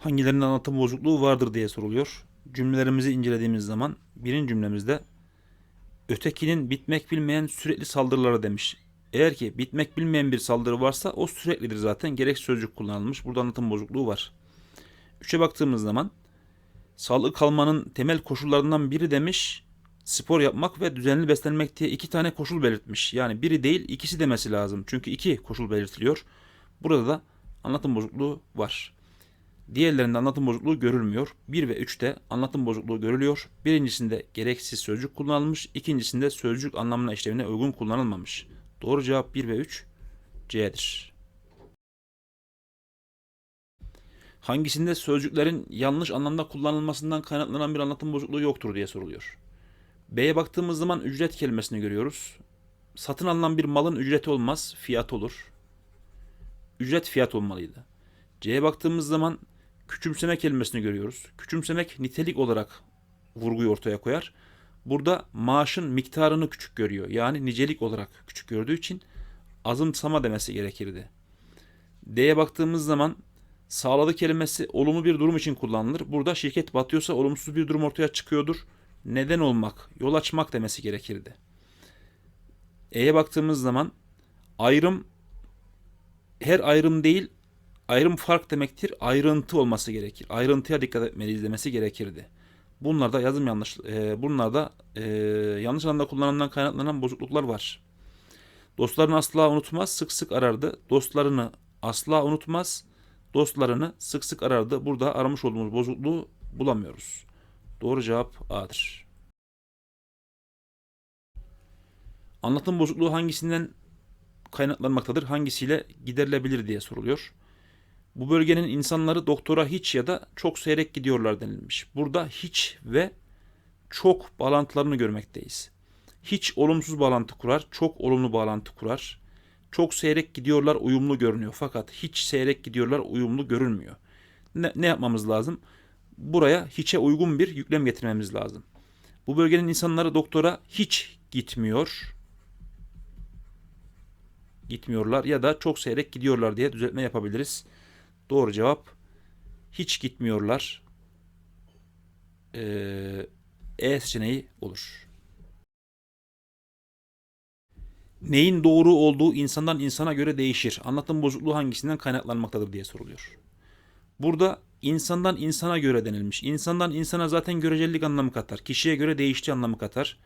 Hangilerinin anlatım bozukluğu vardır diye soruluyor. Cümlelerimizi incelediğimiz zaman birinci cümlemizde ötekinin bitmek bilmeyen sürekli saldırıları demiş. Eğer ki bitmek bilmeyen bir saldırı varsa o süreklidir zaten. Gerek sözcük kullanılmış. Burada anlatım bozukluğu var. Üçe baktığımız zaman sağlıklı kalmanın temel koşullarından biri demiş spor yapmak ve düzenli beslenmek diye iki tane koşul belirtmiş. Yani biri değil ikisi demesi lazım. Çünkü iki koşul belirtiliyor. Burada da anlatım bozukluğu var. Diğerlerinde anlatım bozukluğu görülmüyor. 1 ve 3'te anlatım bozukluğu görülüyor. Birincisinde gereksiz sözcük kullanılmış. ikincisinde sözcük anlamına işlevine uygun kullanılmamış. Doğru cevap 1 ve 3 C'dir. Hangisinde sözcüklerin yanlış anlamda kullanılmasından kaynaklanan bir anlatım bozukluğu yoktur diye soruluyor. B'ye baktığımız zaman ücret kelimesini görüyoruz. Satın alınan bir malın ücreti olmaz, fiyat olur. Ücret fiyat olmalıydı. C'ye baktığımız zaman küçümseme kelimesini görüyoruz. Küçümsemek nitelik olarak vurguyu ortaya koyar. Burada maaşın miktarını küçük görüyor. Yani nicelik olarak küçük gördüğü için azımsama demesi gerekirdi. D'ye baktığımız zaman sağladı kelimesi olumlu bir durum için kullanılır. Burada şirket batıyorsa olumsuz bir durum ortaya çıkıyordur. Neden olmak, yol açmak demesi gerekirdi. E'ye baktığımız zaman ayrım her ayrım değil ayrım fark demektir. Ayrıntı olması gerekir. Ayrıntıya dikkat etmeliyiz demesi gerekirdi. Bunlar da yazım yanlış, e, bunlar e, yanlış anlamda kullanımdan kaynaklanan bozukluklar var. Dostlarını asla unutmaz, sık sık arardı. Dostlarını asla unutmaz, dostlarını sık sık arardı. Burada aramış olduğumuz bozukluğu bulamıyoruz. Doğru cevap A'dır. Anlatım bozukluğu hangisinden kaynaklanmaktadır, hangisiyle giderilebilir diye soruluyor. Bu bölgenin insanları doktora hiç ya da çok seyrek gidiyorlar denilmiş. Burada hiç ve çok bağlantılarını görmekteyiz. Hiç olumsuz bağlantı kurar, çok olumlu bağlantı kurar. Çok seyrek gidiyorlar uyumlu görünüyor fakat hiç seyrek gidiyorlar uyumlu görünmüyor. Ne, ne yapmamız lazım? Buraya hiçe uygun bir yüklem getirmemiz lazım. Bu bölgenin insanları doktora hiç gitmiyor. Gitmiyorlar ya da çok seyrek gidiyorlar diye düzeltme yapabiliriz. Doğru cevap hiç gitmiyorlar. Ee, E seçeneği olur. Neyin doğru olduğu insandan insana göre değişir. Anlatım bozukluğu hangisinden kaynaklanmaktadır diye soruluyor. Burada insandan insana göre denilmiş. İnsandan insana zaten görecelilik anlamı katar. Kişiye göre değiştiği anlamı katar.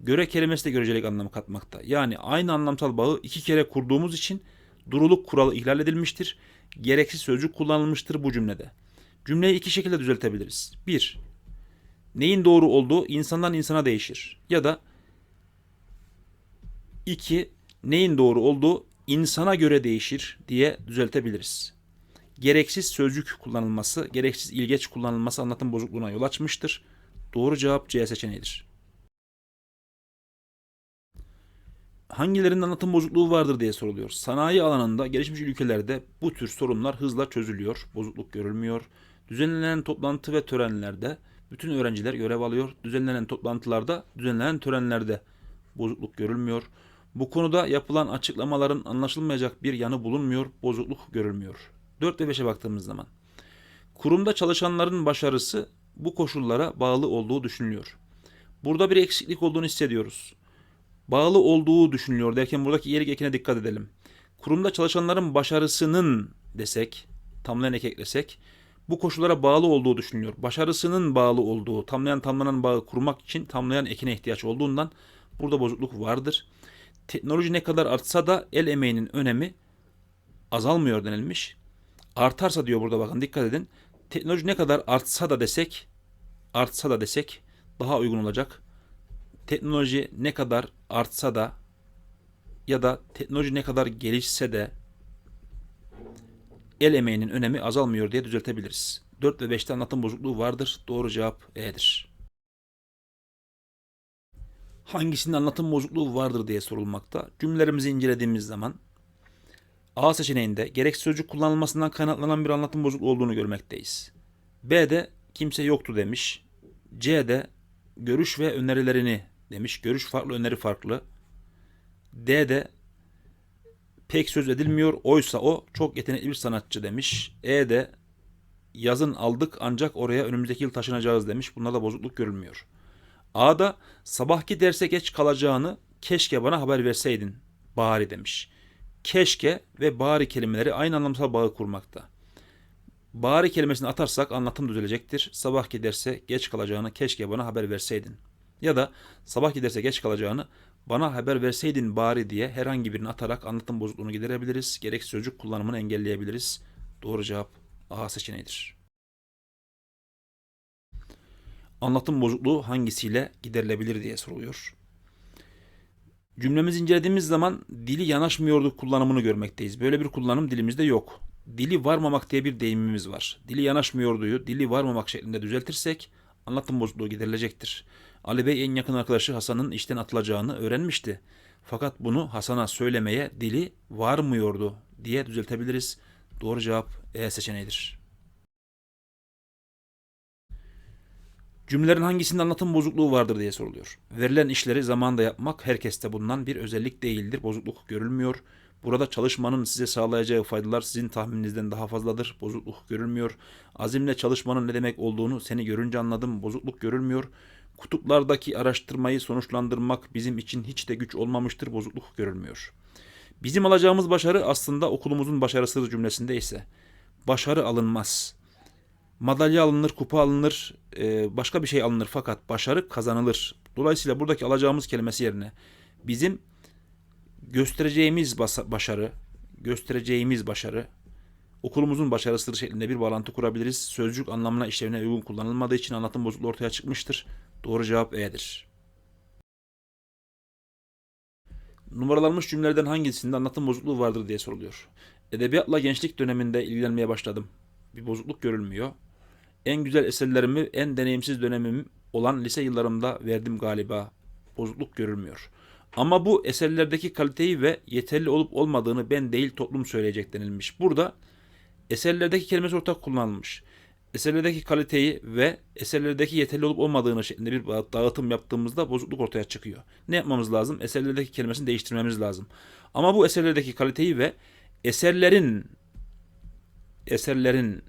Göre kelimesi de görecelik anlamı katmakta. Yani aynı anlamsal bağı iki kere kurduğumuz için duruluk kuralı ihlal edilmiştir. Gereksiz sözcük kullanılmıştır bu cümlede. Cümleyi iki şekilde düzeltebiliriz. Bir, neyin doğru olduğu insandan insana değişir. Ya da iki, neyin doğru olduğu insana göre değişir diye düzeltebiliriz. Gereksiz sözcük kullanılması, gereksiz ilgeç kullanılması anlatım bozukluğuna yol açmıştır. Doğru cevap C seçeneğidir. Hangilerinin anlatım bozukluğu vardır diye soruluyor. Sanayi alanında gelişmiş ülkelerde bu tür sorunlar hızla çözülüyor. Bozukluk görülmüyor. Düzenlenen toplantı ve törenlerde bütün öğrenciler görev alıyor. Düzenlenen toplantılarda, düzenlenen törenlerde bozukluk görülmüyor. Bu konuda yapılan açıklamaların anlaşılmayacak bir yanı bulunmuyor. Bozukluk görülmüyor. 4 ve 5'e baktığımız zaman. Kurumda çalışanların başarısı bu koşullara bağlı olduğu düşünülüyor. Burada bir eksiklik olduğunu hissediyoruz bağlı olduğu düşünülüyor derken buradaki iyilik ekine dikkat edelim. Kurumda çalışanların başarısının desek, tamlayan ek eklesek bu koşullara bağlı olduğu düşünülüyor. Başarısının bağlı olduğu, tamlayan tamlanan bağı kurmak için tamlayan ekine ihtiyaç olduğundan burada bozukluk vardır. Teknoloji ne kadar artsa da el emeğinin önemi azalmıyor denilmiş. Artarsa diyor burada bakın dikkat edin. Teknoloji ne kadar artsa da desek, artsa da desek daha uygun olacak teknoloji ne kadar artsa da ya da teknoloji ne kadar gelişse de el emeğinin önemi azalmıyor diye düzeltebiliriz. 4 ve 5'te anlatım bozukluğu vardır. Doğru cevap E'dir. Hangisinin anlatım bozukluğu vardır diye sorulmakta. Cümlelerimizi incelediğimiz zaman A seçeneğinde gerek sözcük kullanılmasından kaynaklanan bir anlatım bozukluğu olduğunu görmekteyiz. B'de kimse yoktu demiş. C'de görüş ve önerilerini demiş. Görüş farklı, öneri farklı. D de pek söz edilmiyor. Oysa o çok yetenekli bir sanatçı demiş. E de yazın aldık ancak oraya önümüzdeki yıl taşınacağız demiş. Bunlarda bozukluk görülmüyor. A'da sabahki derse geç kalacağını keşke bana haber verseydin bari demiş. Keşke ve bari kelimeleri aynı anlamsal bağı kurmakta. Bari kelimesini atarsak anlatım düzelecektir. Sabahki derse geç kalacağını keşke bana haber verseydin. Ya da sabahki derse geç kalacağını bana haber verseydin bari diye herhangi birini atarak anlatım bozukluğunu giderebiliriz. Gerek sözcük kullanımını engelleyebiliriz. Doğru cevap A seçeneğidir. Anlatım bozukluğu hangisiyle giderilebilir diye soruluyor. Cümlemizi incelediğimiz zaman dili yanaşmıyordu kullanımını görmekteyiz. Böyle bir kullanım dilimizde yok. Dili varmamak diye bir deyimimiz var. Dili yanaşmıyorduyu dili varmamak şeklinde düzeltirsek anlatım bozukluğu giderilecektir. Ali Bey en yakın arkadaşı Hasan'ın işten atılacağını öğrenmişti. Fakat bunu Hasan'a söylemeye dili varmıyordu diye düzeltebiliriz. Doğru cevap E seçeneğidir. Cümlelerin hangisinde anlatım bozukluğu vardır diye soruluyor. Verilen işleri zamanında yapmak herkeste bulunan bir özellik değildir. Bozukluk görülmüyor. Burada çalışmanın size sağlayacağı faydalar sizin tahmininizden daha fazladır. Bozukluk görülmüyor. Azimle çalışmanın ne demek olduğunu seni görünce anladım. Bozukluk görülmüyor. Kutuplardaki araştırmayı sonuçlandırmak bizim için hiç de güç olmamıştır. Bozukluk görülmüyor. Bizim alacağımız başarı aslında okulumuzun başarısıdır cümlesinde ise başarı alınmaz. Madalya alınır, kupa alınır, e, başka bir şey alınır fakat başarı kazanılır. Dolayısıyla buradaki alacağımız kelimesi yerine bizim göstereceğimiz başarı, göstereceğimiz başarı okulumuzun başarısıdır şeklinde bir bağlantı kurabiliriz. Sözcük anlamına işlevine uygun kullanılmadığı için anlatım bozukluğu ortaya çıkmıştır. Doğru cevap E'dir. Numaralanmış cümlelerden hangisinde anlatım bozukluğu vardır diye soruluyor. Edebiyatla gençlik döneminde ilgilenmeye başladım. Bir bozukluk görülmüyor. En güzel eserlerimi en deneyimsiz dönemim olan lise yıllarımda verdim galiba. Bozukluk görülmüyor. Ama bu eserlerdeki kaliteyi ve yeterli olup olmadığını ben değil toplum söyleyecek denilmiş. Burada eserlerdeki kelimesi ortak kullanılmış. Eserlerdeki kaliteyi ve eserlerdeki yeterli olup olmadığını şeklinde bir dağıtım yaptığımızda bozukluk ortaya çıkıyor. Ne yapmamız lazım? Eserlerdeki kelimesini değiştirmemiz lazım. Ama bu eserlerdeki kaliteyi ve eserlerin eserlerin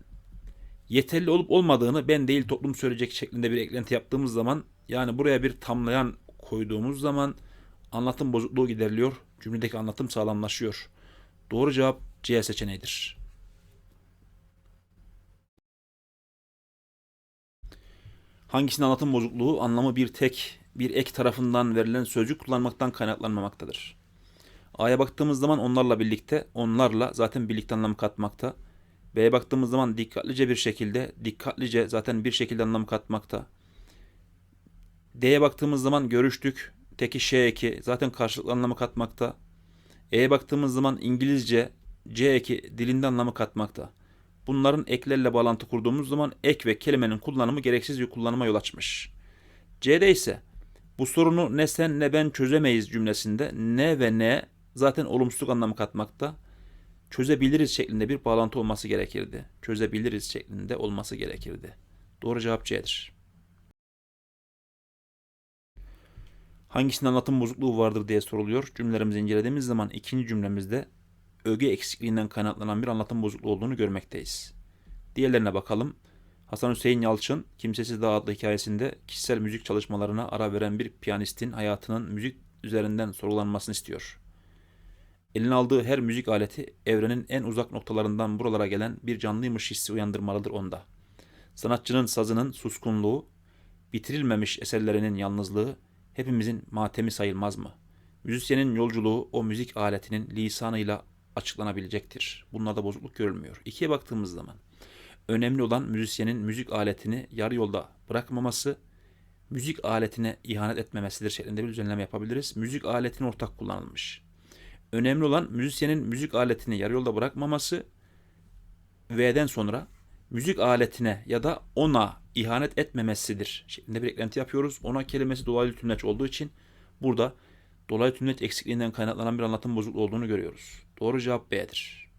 yeterli olup olmadığını ben değil toplum söyleyecek şeklinde bir eklenti yaptığımız zaman yani buraya bir tamlayan koyduğumuz zaman anlatım bozukluğu gideriliyor. Cümledeki anlatım sağlamlaşıyor. Doğru cevap C seçeneğidir. Hangisinin anlatım bozukluğu anlamı bir tek bir ek tarafından verilen sözcük kullanmaktan kaynaklanmamaktadır. A'ya baktığımız zaman onlarla birlikte, onlarla zaten birlikte anlam katmakta. B'ye baktığımız zaman dikkatlice bir şekilde, dikkatlice zaten bir şekilde anlam katmakta. D'ye baktığımız zaman görüştük, teki Ş eki zaten karşılıklı anlamı katmakta. E'ye baktığımız zaman İngilizce C eki dilinde anlamı katmakta. Bunların eklerle bağlantı kurduğumuz zaman ek ve kelimenin kullanımı gereksiz bir kullanıma yol açmış. C'de ise bu sorunu ne sen ne ben çözemeyiz cümlesinde ne ve ne zaten olumsuzluk anlamı katmakta. Çözebiliriz şeklinde bir bağlantı olması gerekirdi. Çözebiliriz şeklinde olması gerekirdi. Doğru cevap C'dir. Hangisinin anlatım bozukluğu vardır diye soruluyor. Cümlelerimizi incelediğimiz zaman ikinci cümlemizde öge eksikliğinden kaynaklanan bir anlatım bozukluğu olduğunu görmekteyiz. Diğerlerine bakalım. Hasan Hüseyin Yalçın, Kimsesiz Dağ adlı hikayesinde kişisel müzik çalışmalarına ara veren bir piyanistin hayatının müzik üzerinden sorgulanmasını istiyor. Eline aldığı her müzik aleti evrenin en uzak noktalarından buralara gelen bir canlıymış hissi uyandırmalıdır onda. Sanatçının sazının suskunluğu, bitirilmemiş eserlerinin yalnızlığı hepimizin matemi sayılmaz mı? Müzisyenin yolculuğu o müzik aletinin lisanıyla açıklanabilecektir. Bunlarda bozukluk görülmüyor. İkiye baktığımız zaman önemli olan müzisyenin müzik aletini yarı yolda bırakmaması, müzik aletine ihanet etmemesidir şeklinde bir düzenleme yapabiliriz. Müzik aletini ortak kullanılmış. Önemli olan müzisyenin müzik aletini yarı yolda bırakmaması V'den sonra müzik aletine ya da ona ihanet etmemesidir şeklinde bir eklenti yapıyoruz. Ona kelimesi dolaylı tümleç olduğu için burada dolaylı tümleç eksikliğinden kaynaklanan bir anlatım bozukluğu olduğunu görüyoruz. Doğru cevap B'dir.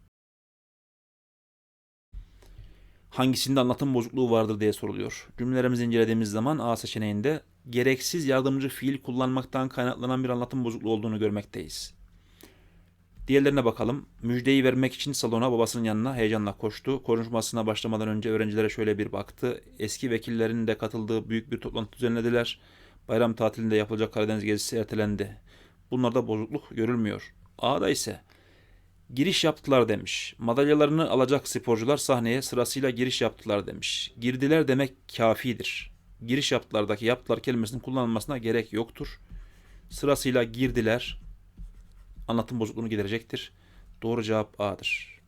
Hangisinde anlatım bozukluğu vardır diye soruluyor. Cümlelerimizi incelediğimiz zaman A seçeneğinde gereksiz yardımcı fiil kullanmaktan kaynaklanan bir anlatım bozukluğu olduğunu görmekteyiz. Diğerlerine bakalım. Müjdeyi vermek için salona babasının yanına heyecanla koştu. Konuşmasına başlamadan önce öğrencilere şöyle bir baktı. Eski vekillerin de katıldığı büyük bir toplantı düzenlediler. Bayram tatilinde yapılacak Karadeniz gezisi ertelendi. Bunlarda bozukluk görülmüyor. A'da ise giriş yaptılar demiş. Madalyalarını alacak sporcular sahneye sırasıyla giriş yaptılar demiş. Girdiler demek kafidir. Giriş yaptılardaki yaptılar kelimesinin kullanılmasına gerek yoktur. Sırasıyla girdiler. Anlatım bozukluğunu giderecektir. Doğru cevap A'dır.